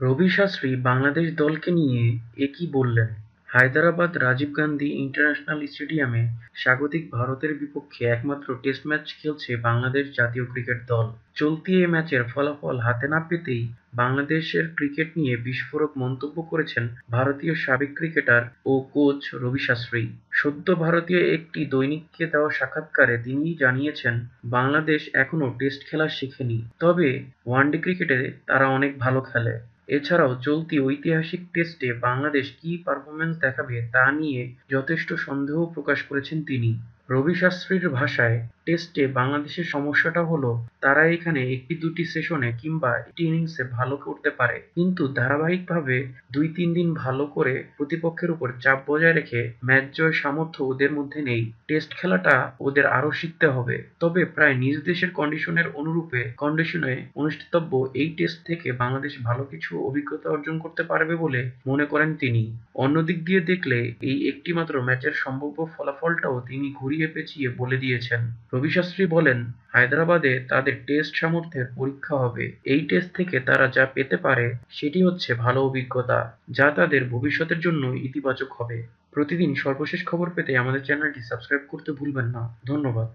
রবি শাস্ত্রী বাংলাদেশ দলকে নিয়ে এ বললেন? হায়দরাবাদ রাজীব গান্ধী ইন্টারন্যাশনাল স্টেডিয়ামে স্বাগতিক ভারতের বিপক্ষে একমাত্র টেস্ট ম্যাচ খেলছে বাংলাদেশ জাতীয় ক্রিকেট দল। চলতি এ ম্যাচের ফলাফল হাতে না পেতেই বাংলাদেশের ক্রিকেট নিয়ে বিস্ফোরক মন্তব্য করেছেন ভারতীয় সাবেক ক্রিকেটার ও কোচ রবি শাস্ত্রী। সদ্য ভারতীয় একটি দৈনিককে দেওয়া সাক্ষাৎকারে তিনি জানিয়েছেন, বাংলাদেশ এখনও টেস্ট খেলা শেখেনি, তবে ওয়ানডে ক্রিকেটে তারা অনেক ভালো খেলে। এছাড়াও চলতি ঐতিহাসিক টেস্টে বাংলাদেশ কি পারফরমেন্স দেখাবে তা নিয়ে যথেষ্ট সন্দেহ প্রকাশ করেছেন তিনি। রবি শাস্ত্রীর ভাষায় টেস্টে বাংলাদেশের সমস্যাটা হলো তারা এখানে একটি দুটি সেশনে কিংবা একটি ইনিংসে ভালো করতে পারে। কিন্তু ধারাবাহিকভাবে দুই, তিন দিন ভালো করে প্রতিপক্ষের উপর চাপ বজায় রেখে ম্যাচ জয়ের সামর্থ্য ওদের মধ্যে নেই। টেস্ট খেলাটা ওদের আরও শিখতে হবে। তবে প্রায় নিজ দেশের কন্ডিশনের অনুরূপে কন্ডিশনে অনুষ্ঠিতব্য এই টেস্ট থেকে বাংলাদেশ ভালো কিছু অভিজ্ঞতা অর্জন করতে পারবে বলে মনে করেন তিনি। অন্যদিক দিয়ে দেখলে এই একটিমাত্র ম্যাচের সম্ভাব্য ফলাফলটাও তিনি ঘুরিয়ে পেঁচিয়ে বলে দিয়েছেন। রবি শাস্ত্রী বলেন, হায়দ্রাবাদে তাদের টেস্ট সামর্থ্যের পরীক্ষা হবে। এই টেস্ট থেকে তারা যা পেতে পারে, সেটি হচ্ছে ভালো অভিজ্ঞতা, যা তাদের ভবিষ্যতের জন্য ইতিবাচক হবে। প্রতিদিন সর্বশেষ খবর পেতে আমাদের চ্যানেলটি সাবস্ক্রাইব করতে ভুলবেন না। ধন্যবাদ।